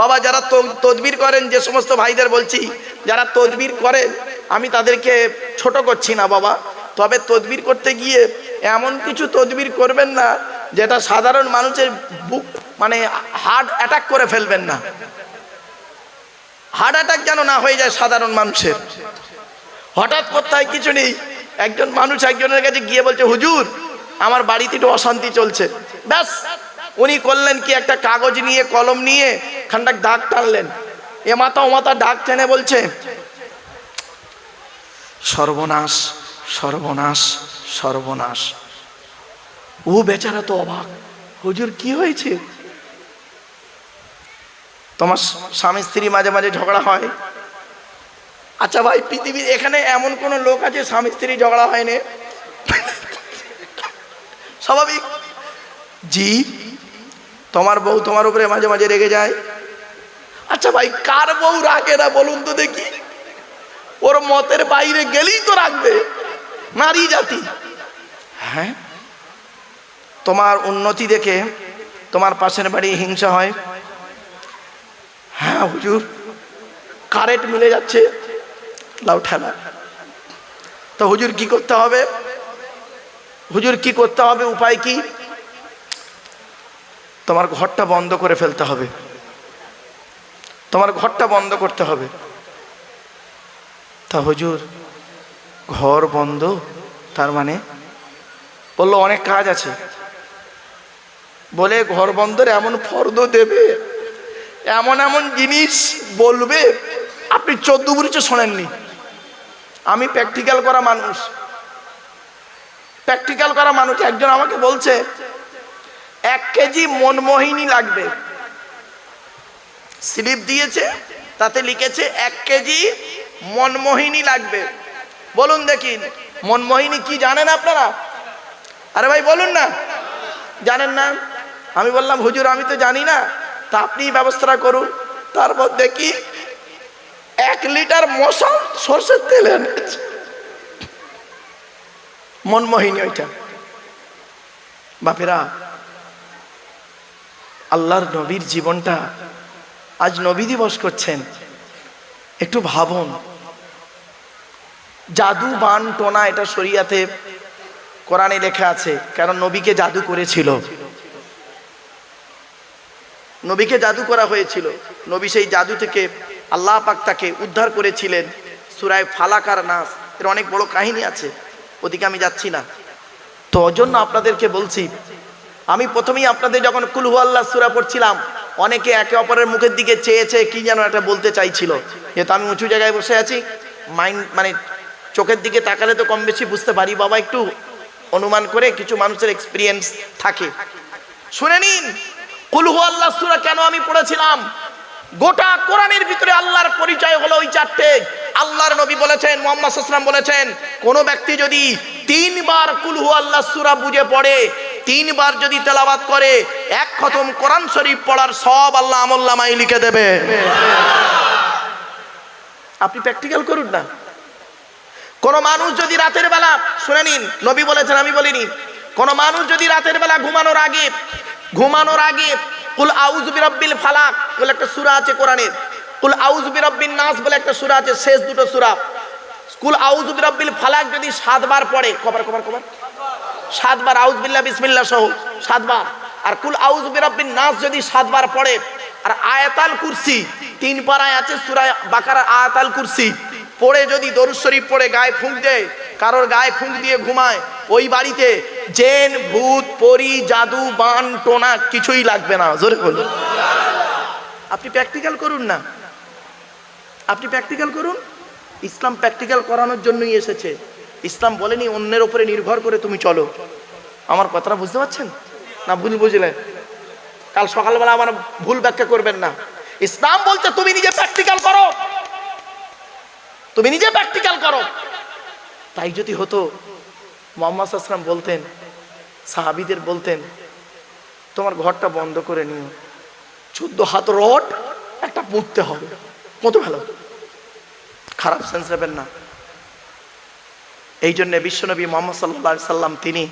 বাবা, যারা তদবির করেন, যে সমস্ত ভাইদের বলছি, যারা তদবির করেন, আমি তাদেরকে ছোট করছি না বাবা। তবে তদবির করতে গিয়ে এমন কিছু তদবির করবেন না, যেটা সাধারণ মানুষের বুক মানে হার্ট অ্যাটাক করে ফেলবেন না। হার্ট অ্যাটাক যেন না হয়ে যায় সাধারণ মানুষের। হঠাৎ কোথায় কিছু নেই, একজন মানুষ একজনের কাছে গিয়ে বলছে, হুজুর, আমার বাড়িতে একটু অশান্তি চলছে। ব্যাস উনি করলেন কি, একটা কাগজ নিয়ে, কলম নিয়ে খানটাক দাগ টানলেন। এ মাথা ও মাথা ডাক টেনে বলছে, সর্বনাশ সর্বনাশ সর্বনাশ। ও বেচারা তো অবাক। হুজুর, কি হয়েছে? তোমার স্বামী স্ত্রী মাঝে মাঝে ঝগড়া হয়? আচ্ছা ভাই, পৃথিবীর এখানে এমন কোন লোক আছে স্বামী স্ত্রী ঝগড়া হয়নি? স্বাভাবিক? জি। তোমার বউ তোমার উপরে মাঝে মাঝে রেগে যায়। আচ্ছা ভাই, কার বউ রাগে না বলুন তো দেখি। ওর মতের বাইরে গেলেই তো রাখবে, নারী জাতি। হ্যাঁ? তোমার উন্নতি দেখে তোমার পাশের বাড়ি হিংসা হয়। হ্যাঁ হুজুর কারেন্ট মিলে যাচ্ছে, লাউ ঠেলা। তো হুজুর কি করতে হবে? হুজুর কি করতে হবে? উপায় কি? তোমার ঘরটা বন্ধ করে ফেলতে হবে। তোমার ঘরটা বন্ধ করতে হবে। তা হুজুর, ঘর বন্ধ, তার মানে? বলল, অনেক কাজ আছে। বলে, ঘর বন্ধর এমন ফর্দ দেবে, এমন এমন জিনিস বলবে, আপনি চোদ্দ বুড়িতে শোনেননি। আমি প্র্যাকটিক্যাল করা মানুষ। প্র্যাকটিক্যাল করা মানুষ, একজন আমাকে বলছে এক কেজি মনমোহিনী লাগবে। স্লিপ দিয়েছে, তাতে লিখেছে এক কেজি মনমোহিনী লাগবে। বলুন দেখি, মনমোহিনী কি জানেন আপনারা? আরে ভাই, বলুন না। জানেন না? আমি বললাম, হুজুর, আমি তো জানি না। তা আপনি ব্যবস্থাটা করুন। তারপর দেখি, এক লিটার মশা সর্ষের তেল এনেছে। মনমোহিনী ওইটা। বাপেরা আল্লাহর নবীর জীবনটা আজ নবী দিবস করছেন। একটু ভাবুন। জাদু, বান, টোনা, এটা শরিয়াতে কোরআনে লেখা আছে, কারণ নবীকে জাদু করেছিল। নবীকে জাদু করা হয়েছিল। নবী সেই জাদু থেকে আল্লাহ পাক তাকে উদ্ধার করেছিলেন। সুরায় ফালাকার নাস, এর অনেক বড় কাহিনী আছে, ওদিকে আমি যাচ্ছি না। তো জন্য আপনাদেরকে বলছি আমি প্রথমেই আপনাদের যখন কুলহু আল্লাহ সুরা পড়ছিলাম, অনেকে একে অপরের মুখের দিকে চেয়ে চেয়ে কি যেন একটা বলতে চাইছিল। যেহেতু আমি উঁচু জায়গায় বসে আছি, মাইন্ড মানে চোখের দিকে তাকালে তো কম বেশি বুঝতে পারি। বাবা, একটু অনুমান করে কিছু মানুষের এক্সপিরিয়েন্স থাকে। শুনে নিন কুলহু আল্লাহ সুরা কেন আমি পড়েছিলাম? গোটা কোরআনের ভিতরে আল্লাহর পরিচয় হলো ওই চারটে। আল্লাহর নবী বলেছেন, মোহাম্মদ বলেছেন, কোন ব্যক্তি যদি তিনবার কুলহু আল্লাহ সুরা বুঝে পড়ে তিনবার যদি তেলাবাত করে, এক খতম কোরআন শরীফ পড়ার সব আল্লাহ আমল্লামাই লিখে দেবে। আপনি প্র্যাকটিক্যাল করুন না। কোন মানুষ যদি রাতের বেলা, শুনে নিন, নবী বলেছেন, আমি বলিনি, কোন মানুষ যদি রাতের বেলা ঘুমানোর আগে ঘুমানোর আগে, কুল আউজ বিরব্বিল ফালাক বলে একটা সূরা আছে কোরআনের, কুল আউজ বিরব্বিন নাস বলে একটা সূরা আছে, শেষ দুটো সূরা। কুল আউজ বিরব্বিল ফালাক যদি সাতবার পড়ে, কবার কবার কবার? সাতবার আউজ বিল্লাহ, বিসমিল্লাহ সহ সাতবার। আর কুল আউজ বিরব্বিন নাস যদি সাতবার পড়ে, আর আয়াতাল কুরসি, তিন পাড়ায় আছে সূরা বাকারা আয়াতাল কুরসি। পড়ে যদি দরুদ শরীফ পড়ে, গায়ে ফুঁক দেয়, কারোর গায়ে ফুঁক দিয়ে ঘুমায়, ওই বাড়িতে জেন, ভূত, পরি, জাদু, বান, টোনা কিছুই লাগবে না। জোরে বলুন। আপনি প্র্যাকটিক্যাল করুন না। আপনি প্র্যাকটিক্যাল করুন। ইসলাম প্র্যাকটিক্যাল করানোর জন্যই এসেছে। ইসলাম বলেনি, অন্যের উপরে নির্ভর করে তুমি চলো। আমার কথাটা বুঝতে পারছেন? না ভুল বুঝলেন? কাল সকালবেলা আমার ভুল ব্যাখ্যা করবেন না। ইসলাম বলতে তুমি নিজে প্র্যাকটিক্যাল করো। তুমি নিজে প্র্যাকটিক্যাল করো। তাই যদি হতো, মোহাম্মদ আসলাম বলতেন, সাহাবিদের বলতেন, তোমার ঘরটা বন্ধ করে নিও। চোদ্দ হাত রড, একটা পুঁততে হবে। কত ভালো? খারাপ সেন্স নেবেন না। এই জন্যে বিশ্বনবী মোহাম্মদ সাল্লা সাল্লাম তিনি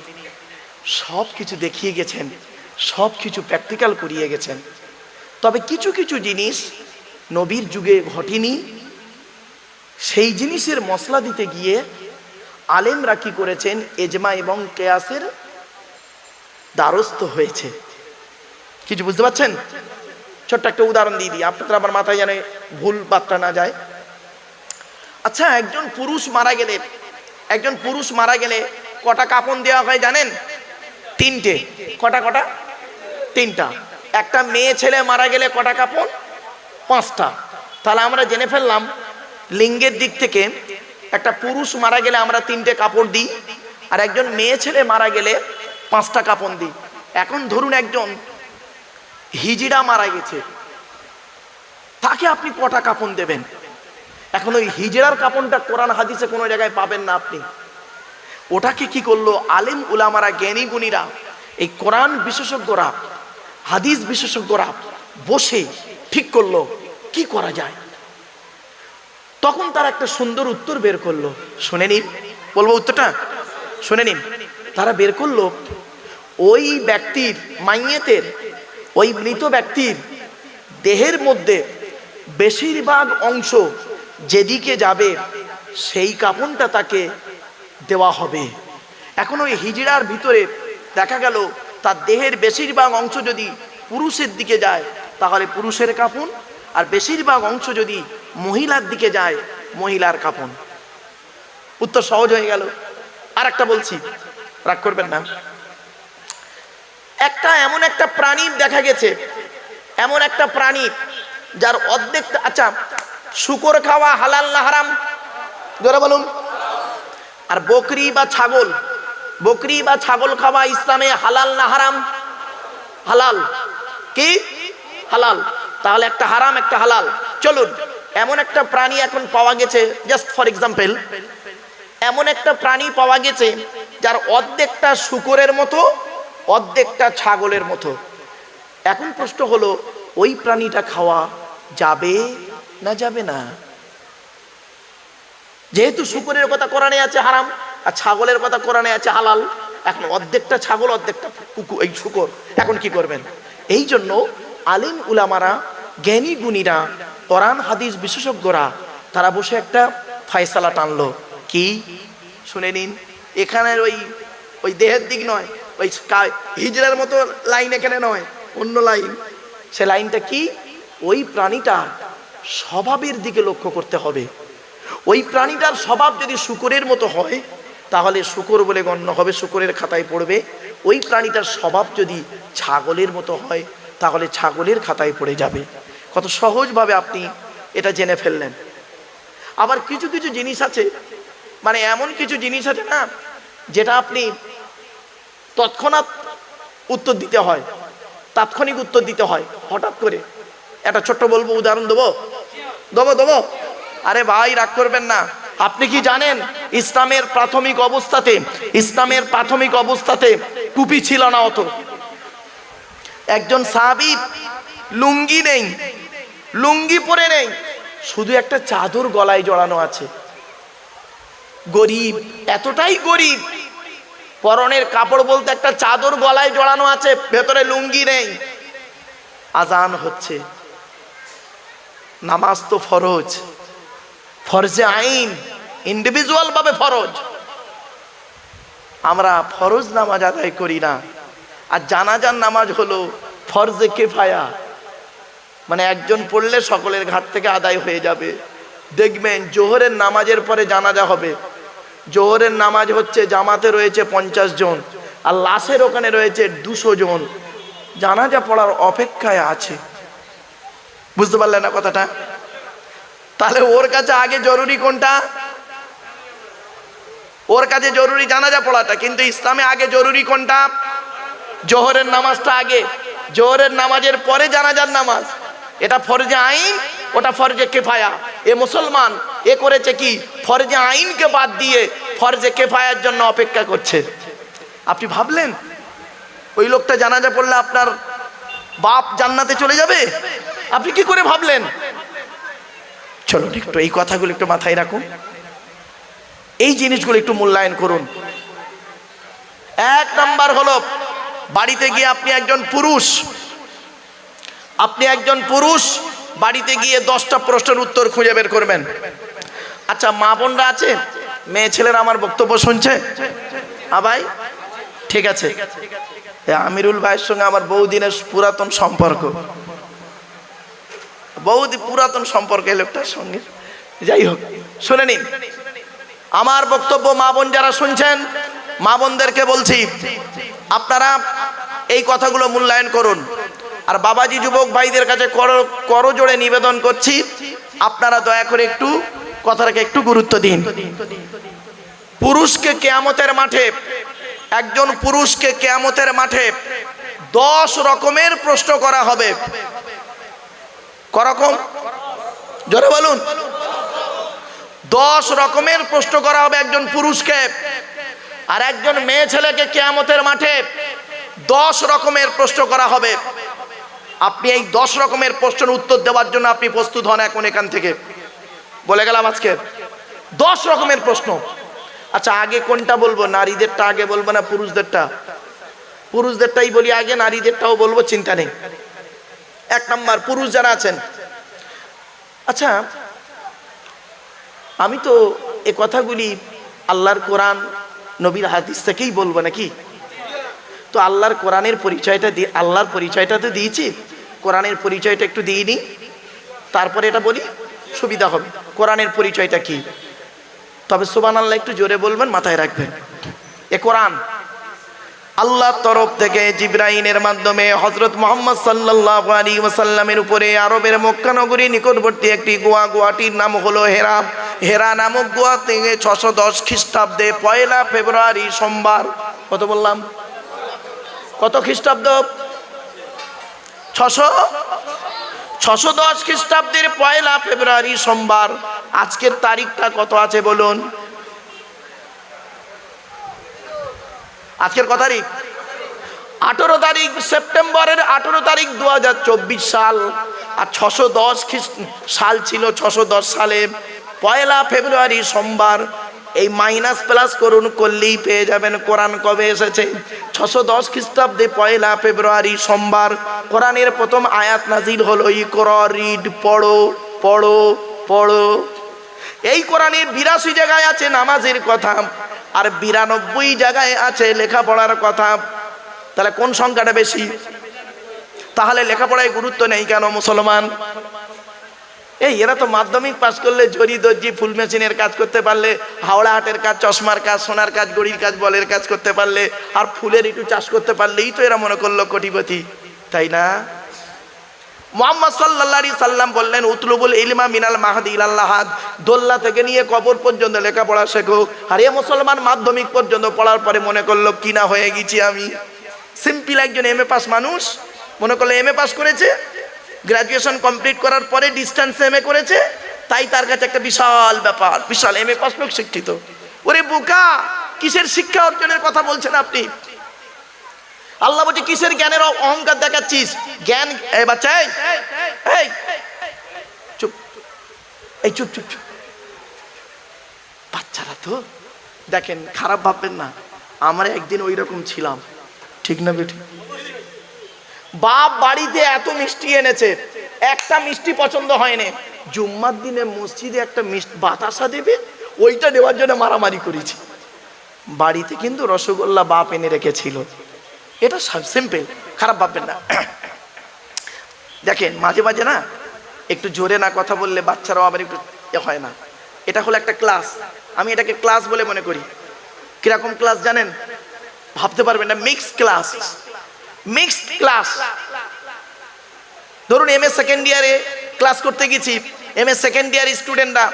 সব কিছু দেখিয়ে গেছেন, সব কিছু প্র্যাকটিক্যাল করিয়ে গেছেন। তবে কিছু কিছু জিনিস নবীর যুগে ঘটেনি। সেই জিনিসের মশলা দিতে গিয়ে আলেমরা কি করেছেন, এজমা এবং কেয়াসের দ্বারস্থ হয়েছে। কিছু বুঝতে পারছেন? ছোট্ট একটা উদাহরণ দিয়ে দিই, আপনাদের আমার মাথায় জানে ভুল বার্তা না যায়। আচ্ছা একজন পুরুষ মারা গেলে একজন পুরুষ মারা গেলে কটা কাপন দেওয়া হয় জানেন? তিনটে। কটা কটা? তিনটা। একটা মেয়ে ছেলে মারা গেলে কটা কাপন পাঁচটা। তাহলে আমরা জেনে ফেললাম, লিঙ্গের দিক থেকে একটা পুরুষ মারা গেলে আমরা তিনটে কাপড় দিই, আর একজন মেয়ে ছেলে মারা গেলে পাঁচটা কাপড় দিই। এখন ধরুন একজন হিজিড়া মারা গেছে, তাকে আপনি কটা কাপড় দেবেন? এখন ওই হিজড়ার কাপড়টা কোরআন হাদিসে কোনো জায়গায় পাবেন না আপনি। ওটাকে কি করল? আলিম উলামারা, জ্ঞানী গুণীরা, এই কোরআন বিশেষজ্ঞরা, হাদিস বিশেষজ্ঞরা বসে ঠিক করল, কি করা যায়? তখন তারা একটা সুন্দর উত্তর বের করল। শুনে নিন, বলব উত্তরটা? শুনে নিন। তারা বের করল, ওই ব্যক্তির মাইয়েতের, ওই মৃত ব্যক্তির দেহের মধ্যে বেশিরভাগ অংশ যেদিকে যাবে, সেই কাপড়টা তাকে দেওয়া হবে। এখন ওই হিজড়ার ভিতরে দেখা গেল, তার দেহের বেশিরভাগ অংশ যদি পুরুষের দিকে যায়, তাহলে পুরুষের কাপড় আর বেশিরভাগ অংশ যদি মহিলার দিকে যায়, মহিলার কাপড় উত্তর সহজ হয়ে গেল। আর একটা বলছি, রাগ করবেন না। একটা এমন একটা প্রাণীর দেখা গেছে, এমন একটা প্রাণী যার অর্ধেকটা আচ্ছা শুকর খাওয়া হালাল না হারাম? জোরে বলুন। আর বকরি বা ছাগল, বকরি বা ছাগল খাওয়া ইসলামে হালাল না হারাম? হালাল। কি? হালাল। তাহলে একটা হারাম, একটা হালাল। চলুন, এমন একটা প্রাণী এখন পাওয়া গেছে জাস্ট ফর এক্সাম্পল এমন একটা প্রাণী পাওয়া গেছে, যার অর্ধেকটা শুকরের মতো, অর্ধেকটা ছাগলের মতো। এখন প্রশ্ন হলো, ওই প্রাণীটা খাওয়া যাবে যাবে না। যেহেতু শুকরের কথা কোরআনে আছে হারাম, আর ছাগলের কথা কোরআনে আছে হালাল, এখন অর্ধেকটা ছাগল, অর্ধেকটা কুকু এই শুকর। এখন কি করবেন? এই জন্য আলিম উলামারা, জ্ঞানী গুণীরা, কোরআন, হাদিস বিশেষজ্ঞরা, তারা বসে একটা ফায়সালা টানলো। কি? শুনে নিন। এখানের ওই ওই দেহের দিক নয়, ওই হিজড়ার মতো লাইন এখানে নয়, অন্য লাইন। সে লাইনটা কি? ওই প্রাণীটার স্বভাবের দিকে লক্ষ্য করতে হবে। ওই প্রাণীটার স্বভাব যদি শুকরের মতো হয়, তাহলে শুকর বলে গণ্য হবে, শুকরের খাতায় পড়বে। ওই প্রাণীটার স্বভাব যদি ছাগলের মতো হয়, তাহলে ছাগলের খাতায় পড়ে যাবে। কত সহজভাবে আপনি এটা জেনে ফেললেন। আবার কিছু কিছু জিনিস আছে মানে এমন কিছু জিনিস আছে না, যেটা আপনি তৎক্ষণাৎ উত্তর দিতে হয়, তাৎক্ষণিক উত্তর দিতে হয়, হঠাৎ করে। একটা ছোট্ট বলব, উদাহরণ দেবো? দেবো দেবো? আরে ভাই, রাগ করবেন না। আপনি কি জানেন, ইসলামের প্রাথমিক অবস্থাতে, ইসলামের প্রাথমিক অবস্থাতে টুপি ছিল না অত। একজন সাহাবি, লুঙ্গি নেই, লুঙ্গি পরে নেই, শুধু একটা চাদর গলায় জড়ানো আছে। গরিব, এতটাই গরিব, পরনের কাপড় বলতে একটা চাদর গলায় জড়ানো আছে, ভেতরে লুঙ্গি নেই। আজান হচ্ছে। নামাজ তো ফরজ। ফরজে আইন ইন্ডিভিজুয়াল ভাবে ফরজ। আমরা ফরজ নামাজ আদায় করি না। আর জানাজার নামাজ হলো ফরজে কেফায়া। মানে একজন পড়লে সকলের ঘাট থেকে আদায় হয়ে যাবে। দেখবেন জোহরের নামাজের পরে জানাজা হবে। জোহরের নামাজ হচ্ছে জামাতে রয়েছে পঞ্চাশ জন, আর লাশের ওখানে রয়েছে দুশো জন। জানাজা পড়ার অপেক্ষায় আছে। বুঝতে পারলে না কথাটা? তাহলে ওর কাছে আগে জরুরি কোনটা? ওর কাছে জরুরি জানাজা পড়াটা, কিন্তু ইসলামে আগে জরুরি কোনটা? জোহরের নামাজটা আগে। জোহরের নামাজের পরে জানাজার নামাজ। এটা ফরজে আইন, ওটা ফরজে কেফায়া। এ মুসলমান, এ করেছে কি? ফরজে আইনকে বাদ দিয়ে ফরজে কেফায়ার জন্য অপেক্ষা করছে। আপনি ভাবলেন? ওই লোকটা জানাজা পড়লে আপনার বাপ জান্নাতে চলে যাবে? আপনি কি করে ভাবলেন? চলো একটু, এই কথাগুলো একটু মাথায় রাখুন। এই জিনিসগুলো একটু মূল্যায়ন করুন। এক নাম্বার হলো, বাড়িতে গিয়ে আপনি একজন পুরুষ। আপনি একজন পুরুষ, বাড়িতে গিয়ে দশটা প্রশ্নের উত্তর খুঁজে বের করবেন। আচ্ছা মা বোনরা আছে? মেয়ে ছেলেরা আমার বক্তব্য শুনছে? ভাই, ঠিক আছে। আমিরুল ভাইয়ের সঙ্গে আমার বহুদিনের পুরাতন সম্পর্ক। বহুদিন পুরাতন সম্পর্ক এই লোকটার সঙ্গে। যাই হোক, শুনে নিন। আমার বক্তব্য মা বোন যারা শুনছেন, মা বোনদেরকে বলছি, আপনারা এই কথাগুলো মূল্যায়ন করুন। আর বাবাজি যুবক ভাইদের কাছে করো করজোড়ে নিবেদন করছি, আপনারা দয়া করে একটু কথাটাকে একটু গুরুত্ব দিন। পুরুষকে কেয়ামতের মাঠে, একজন পুরুষকে কেয়ামতের মাঠে দশ রকমের প্রশ্ন করা হবে। করকম? জোরে বলুন। দশ রকমের প্রশ্ন করা হবে একজন পুরুষকে আর একজন মেয়ে ছেলেকে কেয়ামতের মাঠে দশ রকমের প্রশ্ন করা হবে। আপনি এই দশ রকমের প্রশ্নের উত্তর দেওয়ার জন্য আপনি প্রস্তুত হন এখন এখান থেকে। বলে গেলাম আজকে। দশ রকমের প্রশ্ন। আচ্ছা আগে কোনটা বলব? নারীদেরটা আগে বলব না পুরুষদেরটা? পুরুষদেরটাই বলি আগে, নারীদেরটাও বলব, চিন্তা নেই। এক নাম্বার পুরুষ যারা আছেন। আচ্ছা আমি তো এ কথাগুলি আল্লাহর কোরআন, নবীর হাদিস থেকেই বলব নাকি? তো আল্লাহর কোরআনের পরিচয়টা দিয়ে আল্লাহর পরিচয়টা তো দিয়েছি, কোরআনের পরিচয়টা একটু দিই দিইনি। তারপরে এটা বলি, সুবিধা হবে। কোরআনের পরিচয়টা কি? তবে সুবান আল্লাহ একটু জোরে বলবেন, মাথায় রাখবেন। এ কোরআন আল্লাহর তরফ থেকে জিব্রাইনের মাধ্যমে হজরত মোহাম্মদ সাল্লাহ আলী ওয়াসাল্লামের উপরে আরবের মক্কানগরী নিকটবর্তী একটি গোয়া গোয়াটির নাম হলো হেরা। হেরা নামক গোয়া থেকে ছশো দশ খ্রিস্টাব্দে পয়লা ফেব্রুয়ারি সোমবার, কত বললাম? কত খ্রিস্টাব্দ? ছশো? ছশো দশ খ্রিস্টাব্দের পয়লা ফেব্রুয়ারি সোমবার। আজকের তারিখটা কত আছে বলুন? আজকের কত তারিখ? আঠেরো তারিখ সেপ্টেম্বরের আঠেরো তারিখ দু হাজার চব্বিশ সাল। আর ছশো দশ সাল ছিল ছশো দশ সালে। পয়লা ফেব্রুয়ারি সোমবার। এই মাইনাস প্লাস করুন, করলেই পেয়ে যাবেন। কোরআন কবে এসেছে? ছশো দশ খ্রিস্টাব্দে পয়লা ফেব্রুয়ারি সোমবার। কোরআনের প্রথম আয়াত নাজির হলো ই কর রিড, পড়ো পড়ো পড়ো। এই কোরআনের বিরাশি জায়গায় আছে নামাজের কথা। আর বিরানব্বই জায়গায় আছে লেখাপড়ার কথা। তাহলে কোন সংখ্যাটা বেশি? তাহলে লেখাপড়ায় গুরুত্ব নেই কেন মুসলমান? এই, এরা তো মাধ্যমিক পাশ করলে জরি দর্জি, ফুল মেশিনের কাজ করতে পারলে, হাওড়া হাটের কাজ, চশমার কাজ, সোনার কাজ, গড়ির কাজ, বলের কাজ করতে পারলে, আর ফুলের একটু চাষ করতে পারলেই তো এরা মনে করল কোটিপতি, তাই না? মোহাম্মদ আলাইহি সাল্লাম বললেন, উতলুবুল ইলমা মিনাল মাহাদি ইলাল্লাহাদ দোল্লা থেকে নিয়ে কবর পর্যন্ত লেখাপড়া শেখো। আর এ মুসলমান মাধ্যমিক পর্যন্ত পড়ার পরে মনে করল কিনা হয়ে গেছি আমি? সিম্পল একজন এম এ পাস মানুষ, মনে করল এম এ পাস করেছে গ্রাজুয়েশন কমপ্লিট করার পরে ডিস্টেন্স এম এ করেছে, তাই তার কাছে একটা বিশাল ব্যাপার, বিশাল এম এ পাস লোক শিক্ষিত। ওরে বোকা, কিসের শিক্ষা অর্জনের কথা বলছেন আপনি? আল্লাহ বলছে, কিসের জ্ঞানের অহংকার দেখাচ্ছিস? জ্ঞান, এই বাচ্চা চুপ, এই চুপ চুপ চুপ। বাচ্চারা তো, দেখেন, খারাপ ভাববেন না, আমরা একদিন ওই রকম ছিলাম। ঠিক না বেটি বাপ বাড়িতে এত মিষ্টি এনেছে, একটা মিষ্টি পছন্দ হয়নি। জুম্মার দিনে মসজিদে একটা মিষ্টি বাতাসা দেবে, ওইটা দেওয়ার জন্য মারামারি করেছি। বাড়িতে কিন্তু রসগোল্লা বাপ এনে রেখেছিল। এটা সিম্পল খারাপ ভাববেন না। দেখেন, মাঝে মাঝে না, একটু জোরে না কথা বললে বাচ্চারাও আবার একটু হয় না। এটা হলো একটা ক্লাস আমি এটাকে ক্লাস বলে মনে করি। কীরকম ক্লাস জানেন? ভাবতে পারবেন না মিক্স ক্লাস মিক্সড ক্লাস ধরুন এম এ সেকেন্ড ইয়ারে ক্লাস করতে গেছি। এম এ সেকেন্ড ইয়ার স্টুডেন্টরা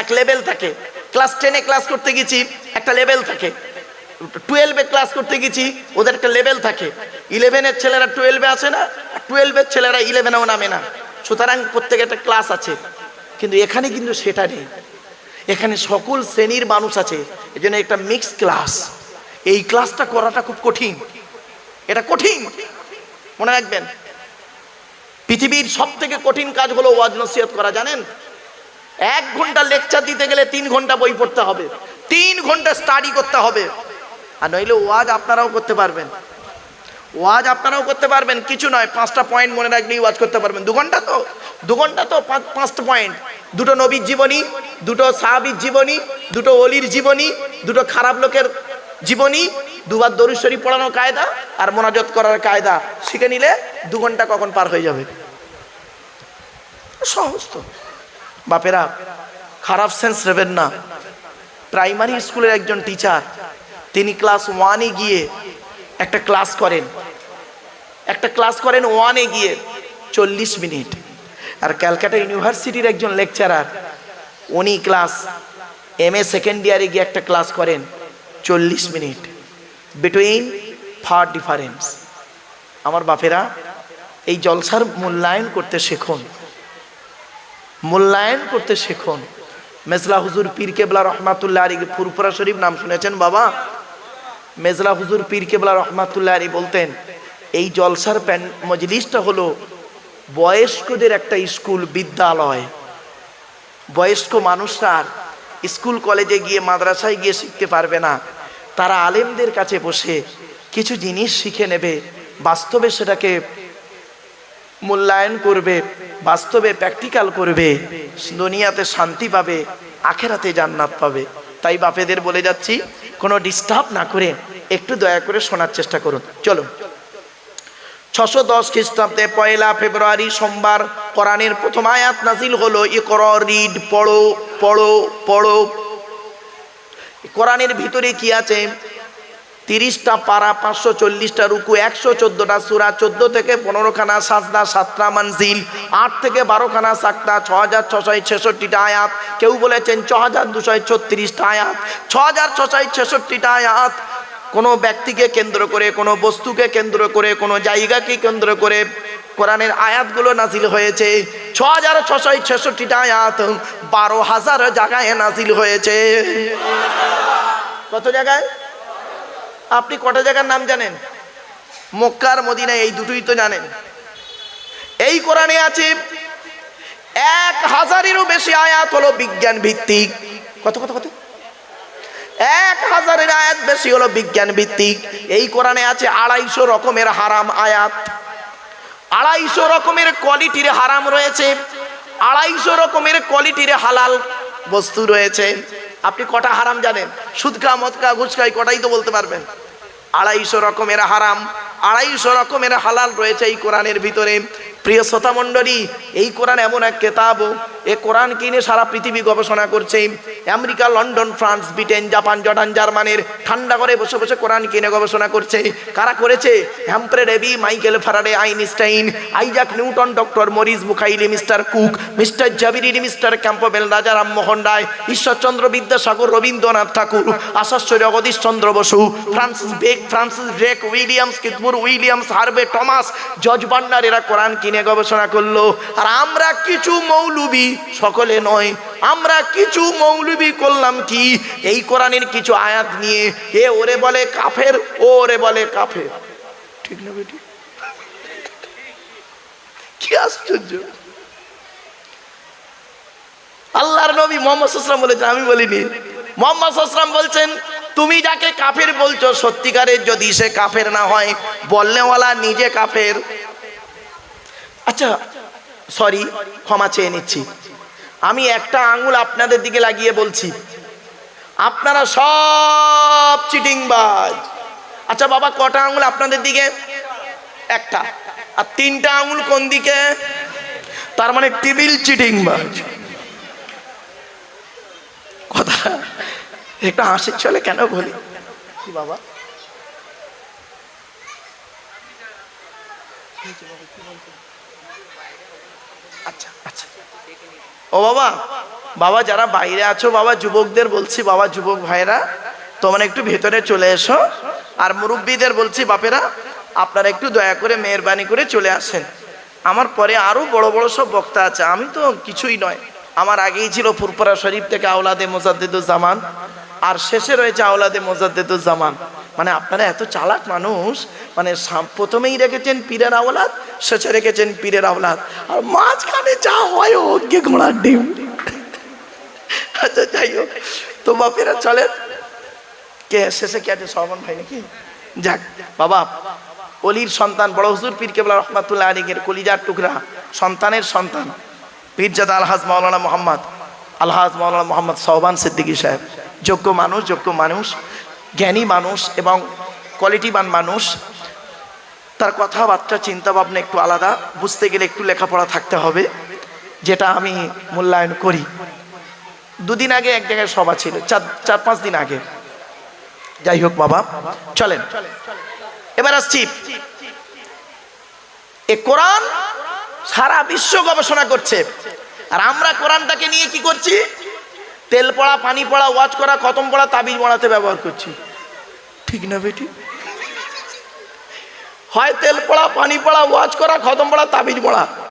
এক লেভেল থাকে। ক্লাস টেনে ক্লাস করতে গেছি, একটা লেভেল থাকে। টুয়েলভে ক্লাস করতে গেছি, ওদের একটা লেভেল থাকে। ইলেভেনের ছেলেরা টুয়েলভে আসে না টুয়েলভের ছেলেরা ইলেভেনেও নামে না। সুতরাং প্রত্যেকে একটা ক্লাস আছে। কিন্তু এখানে কিন্তু সেটা নেই। এখানে সকল শ্রেণির মানুষ আছে এই জন্য একটা মিক্স ক্লাস এই ক্লাসটা করাটা খুব কঠিন। এটা কঠিন। মনে রাখবেন। পৃথিবীর সব থেকে কঠিন কাজ হলো ওয়াজ নসিহত করা, জানেন? এক ঘণ্টা লেকচার দিতে গেলে তিন ঘণ্টা বই পড়তে হবে। তিন ঘণ্টা স্টাডি করতে হবে। আর নইলে ওয়াজ আপনারাও করতে পারবেন। ওয়াজ আপনারাও করতে পারবেন, কিছু নয়, পাঁচটা পয়েন্ট মনে রাখলেই ওয়াজ করতে পারবেন। দু ঘণ্টা তো, দু ঘণ্টা তো পাঁচ- পাঁচটা পয়েন্ট দুটো নবীর জীবনী, দুটো সাহাবির জীবনী, দুটো অলির জীবনী, দুটো খারাপ লোকের জীবনী, দুবার দরুদ শরীফ পড়ানো কায়দা আর মোনাজত করার কায়দা। শিখে নিলে দু ঘণ্টা কখন পার হয়ে যাবে? সহজ তো। বাপেরা, খারাপ সেন্স নেবেন না। প্রাইমারি স্কুলের একজন টিচার তিনি ক্লাস ওয়ানে গিয়ে একটা ক্লাস করেন। একটা ক্লাস করেন ওয়ানে গিয়ে চল্লিশ মিনিট। আর ক্যালকাটা ইউনিভার্সিটির একজন লেকচারার, উনি ক্লাস এম এ সেকেন্ড ইয়ারে গিয়ে একটা ক্লাস করেন চল্লিশ মিনিট। বিটুইন ফার ডিফারেন্স আমার বাপেরা, এই জলসার মূল্যায়ন করতে শেখুন। মূল্যায়ন করতে শেখুন। মেজলা হুজুর পীর কেবলা রহমাতুল্লাহ আলী ফুরফুরা শরীফ নাম শুনেছেন বাবা? মেজলা হুজুর পীর কেবলা রহমাতুল্লাহ আলী বলতেন, এই জলসার প্যান মজলিসটা হলো বয়স্কদের একটা স্কুল বিদ্যালয়। বয়স্ক মানুষরা স্কুল কলেজে গিয়ে মাদ্রাসায় গিয়ে শিখতে পারবে না। তারা আলেমদের কাছে বসে কিছু জিনিস শিখে নেবে, বাস্তবে সেটাকে মূল্যায়ন করবে, বাস্তবে প্র্যাকটিক্যাল করবে, দুনিয়াতে শান্তি পাবে, আখেরাতে জান্নাত পাবে। তাই বাপেদের বলে যাচ্ছি, কোনো ডিস্টার্ব না করে একটু দয়া করে শোনার চেষ্টা করুন। চলো। ছশো দশ খ্রিস্টাব্দে পয়লা ফেব্রুয়ারি সোমবার কোরআনের প্রথম আয়াত নাজিল হলো ই কর রিড, পড়ো পড়ো পড়ো। কোরআনের ভিতরে কি আছে? তিরিশটা পারা, পাঁচশো চল্লিশটা রুকু, একশো চোদ্দোটা সুরা, চোদ্দ থেকে পনেরো খানা সাজদা, সাতটা মানজিল, আট থেকে বারো খানা সাকতা ছ হাজার ছশো ছেষট্টিটা আয়াত। কেউ বলেছেন ছ হাজার দুশো ছত্রিশটা আয়াত। ছ হাজার ছশো ছেষট্টিটা আয়াত কোনো ব্যক্তিকে কেন্দ্র করে, কোনো বস্তুকে কেন্দ্র করে, কোনো জায়গাকে কেন্দ্র করে কোরআনের আয়াতগুলো নাজিল হয়েছে। ছ হাজার ছশো ছেষট্টিটা আয়াত বারো হাজার জায়গায় নাজিল হয়েছে। কত জায়গায়? আপনি কটা জায়গার নাম জানেন? মক্কার মদিনা এই দুটোই তো জানেন। এই কোরআনে আছে, এক হাজারেরও বেশি আয়াত হলো বিজ্ঞান ভিত্তিক কত কত কত? এক হাজারের আয়াত বেশি হলো বিজ্ঞান ভিত্তিক এই কোরআনে আছে আড়াইশো রকমের হারাম আয়াত। আড়াইশো রকমের কোয়ালিটির হারাম রয়েছে। আড়াইশো রকমের কোয়ালিটির হালাল বস্তু রয়েছে। আপনি কটা হারাম জানেন? সুদকা, মদকা গুচকা কটাই তো বলতে পারবেন। আড়াইশো রকমের হারাম আড়াইশো রকমের হালাল রয়েছে এই কোরআনের ভিতরে। প্রিয় শ্রোতা মণ্ডলী, এই কোরআন এমন এক কেতাব। এ কোরআন কিনে সারা পৃথিবী গবেষণা করছে? America, London, France, Britain, Japan, Jordan, জার্মানির ঠান্ডা করে বসে বসে কোরআন কিনে গবেষণা করছে? কারা করেছে? Humphry রেবি, Michael Faraday Einstein, Isaac Newton, doctor Morris মুখাইলি, mister Cook, mister জাবিরি মিস্টার ক্যাম্পবেল রাজা রামমোহন রায়, ঈশ্বরচন্দ্র বিদ্যাসাগর, রবীন্দ্রনাথ ঠাকুর, আশাস্য জগদীশ চন্দ্র বসু, ফ্রান্সিস বেক, ফ্রান্সিস ড্রেক উইলিয়ামস কিতমুর উইলিয়ামস হার্বে টমাস, জজ বান্ডার এরা কোরআন কিনে গবেষণা করল। আর আমরা কিছু মৌলবি সকলে নয়, আমরা কিছু মৌলবি করলাম কি? এই কোরআনের কিছু আয়াত নিয়ে এ ওরে বলে কাফের, ও ওরে বলে কাফের। ঠিক না বেটি? কি আশ্চর্য। আল্লাহর নবী মোহাম্মদ সাল্লাম বলেছেন, আমি বলিনি। মোহাম্মদ সাল্লাম বলছেন, তুমি যাকে কাফের বলছো, সত্যিকারের যদি সে কাফের না হয় বললেওয়ালা নিজে কাফের। আচ্ছা সরি ক্ষমা চেয়ে নিচ্ছি। আমি একটা আঙুল আপনাদের দিকে লাগিয়ে বলছি। আপনারা সব চিটিংবাজ আচ্ছা বাবা, কটা আঙুল আপনাদের দিকে? একটা। আর তিনটা আঙুল কোন দিকে? তার মানে টিবিল চিটিংবাজ কথা। একটু হাসির চলে কেন বলি? বাবা আচ্ছা আচ্ছা ও বাবা বাবা যারা বাইরে আছো, বাবা যুবকদের বলছি, বাবা যুবক ভাইরা তোমরা একটু ভেতরে চলে এসো। আর মুরব্বীদের বলছি, বাপেরা, আপনারা একটু দয়া করে মেহরবানি করে চলে আসেন। আমার পরে আরও বড় বড় সব বক্তা আছে, আমি তো কিছুই নয়। আমার আগেই ছিল ফুরপুরা শরীফ থেকে আওলাদে মোজাদ্দেদুজ্জামান, আর শেষে রয়েছে আওলাদে মোজাদ্দেদুজ্জামান। মানে আপনারা এত চালাক মানুষ মানে প্রথমেই রেখেছেন পীরের আওলাদ, শেষে রেখেছেন পীরের আওলাদ। আর মাঝখানে যা হয় ওকে ঘোড়ার ডিম। আচ্ছা যাই হোক। তো বাপেরা, চলেন। কে, শেষে কে আছে? সরমন ভাই নাকি? যাক, বাবা, অলির সন্তান, বড় হুজুর পীর কেবলা রহমাতুল্লাহ আলীগের কলিজার টুকরা, সন্তানের সন্তান, পীরজাদা আলহাজ মাওলানা মোহাম্মদ, আলহাজ মাওলানা মোহাম্মদ সহবান সিদ্দিকী সাহেব। যোগ্য মানুষ যোগ্য মানুষ জ্ঞানী মানুষ এবং কোয়ালিটিবান মানুষ, তার কথাবার্তা চিন্তা ভাবনা একটু আলাদা। বুঝতে গেলে একটু লেখাপড়া থাকতে হবে, যেটা আমি মূল্যায়ন করি। দুদিন আগে এক জায়গায় সভা ছিল, চার চার, পাঁচ দিন আগে। যাই হোক বাবা, চলেন। এবার আসছি। এ কোরআন সারা বিশ্ব গবেষণা করছে। আর আমরা কোরআনটাকে নিয়ে কি করছি? তেল পড়া পানি পড়া ওয়াজ করা খতম পড়া তাবিজ বানাতে ব্যবহার করছি। ঠিক না বেটি? হয় তেল পড়া পানি পড়া ওয়াজ করা খতম পড়া তাবিজ পড়া।